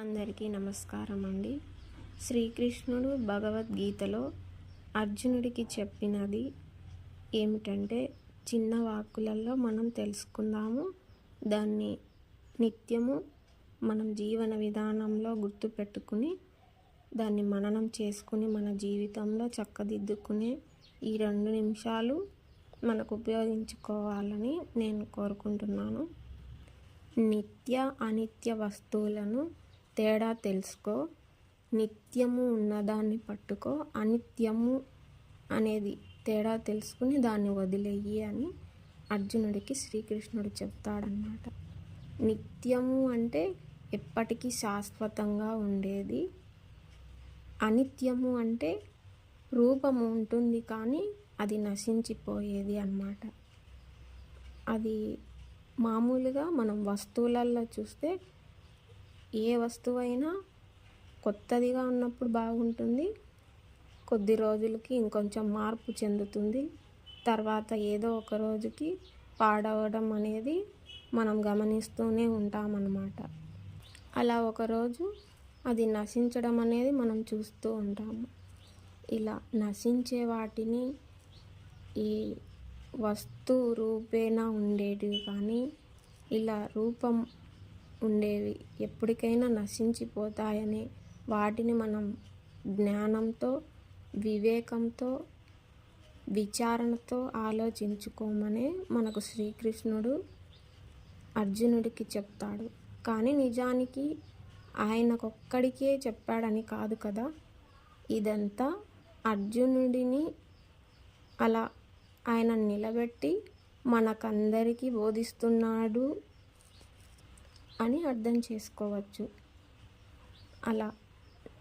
అందరికీ నమస్కారం అండి శ్రీకృష్ణుడు భగవద్గీతలో అర్జునుడికి చెప్పినది ఏమిటంటే చిన్న వాక్కులలో మనం తెలుసుకుందాము. దాన్ని నిత్యము మనం జీవన విధానంలో గుర్తుపెట్టుకుని దాన్ని మననం చేసుకుని మన జీవితంలో చక్కదిద్దుకునే ఈ రెండు నిమిషాలు మనకు ఉపయోగించుకోవాలని నేను కోరుకుంటున్నాను. నిత్య అనిత్య వస్తువులను తేడా తెలుసుకో. నిత్యము ఉన్నదాన్ని పట్టుకో. అనిత్యము అనేది తేడా తెలుసుకుని దాన్ని వదిలేయి అని అర్జునుడికి శ్రీకృష్ణుడు చెప్తాడనమాట నిత్యము అంటే ఎప్పటికీ శాశ్వతంగా ఉండేది. అనిత్యము అంటే రూపము ఉంటుంది కానీ అది నశించిపోయేది అన్నమాట. అది మామూలుగా మనం వస్తువులల్లో చూస్తే ఏ వస్తువైనా కొత్తదిగా ఉన్నప్పుడు బాగుంటుంది. కొద్ది రోజులకి ఇంకొంచెం మార్పు చెందుతుంది. తర్వాత ఏదో ఒక రోజుకి పాడవడం అనేది మనం గమనిస్తూనే ఉంటామన్నమాట. అలా ఒకరోజు అది నశించడం అనేది మనం చూస్తూ ఉంటాము. ఇలా నశించే వాటిని ఈ వస్తు రూపేణ ఉండేటివి కానీ ఇలా రూపం ఉండేవి. ఎప్పటికైనా నశించిపోతాయని వాటిని మనం జ్ఞానంతో వివేకంతో విచారణతో ఆలోచించుకోమనే మనకు శ్రీకృష్ణుడు అర్జునుడికి చెప్తాడు. కానీ నిజానికి ఆయనకొక్కడికే చెప్పాడని కాదు కదా? ఇదంతా అర్జునుడిని అలా ఆయన నిలబెట్టి మనకందరికీ బోధిస్తున్నాడు అని అర్థం చేసుకోవచ్చు. అలా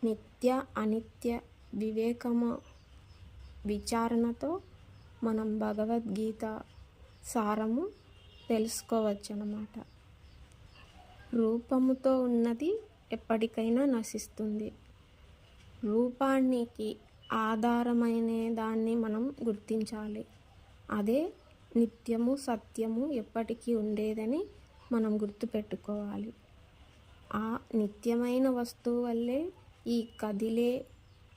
నిత్య అనిత్య వివేకము విచారణతో మనం భగవద్గీత సారము తెలుసుకోవచ్చు అన్నమాట రూపముతో ఉన్నది ఎప్పటికైనా నశిస్తుంది. రూపానికి ఆధారమైన దాన్ని మనం గుర్తించాలి. అదే నిత్యము సత్యము ఎప్పటికీ ఉండేదని మనం గుర్తుపెట్టుకోవాలి. ఆ నిత్యమైన వస్తువు వల్లే ఈ కదిలే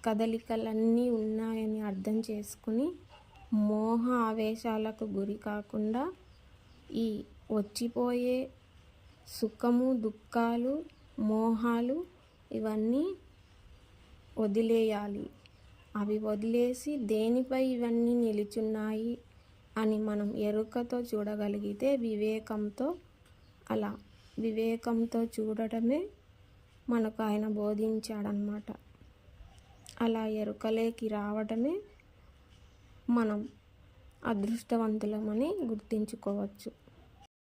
కదలికలన్నీ ఉన్నాయని అర్థం చేసుకుని మోహ ఆవేశాలకు గురి కాకుండా ఈ వచ్చిపోయే సుఖము దుఃఖాలు మోహాలు ఇవన్నీ వదిలేయాలి. అవి వదిలేసి దేనిపై ఇవన్నీ నిలుచున్నాయి అని మనం ఎరుకతో చూడగలిగితే వివేకంతో అలా వివేకంతో చూడటమే మనకు ఆయన బోధించాడనమాట అలా ఎరుకలేకి రావడమే మనం అదృష్టవంతులమని గుర్తించుకోవచ్చు.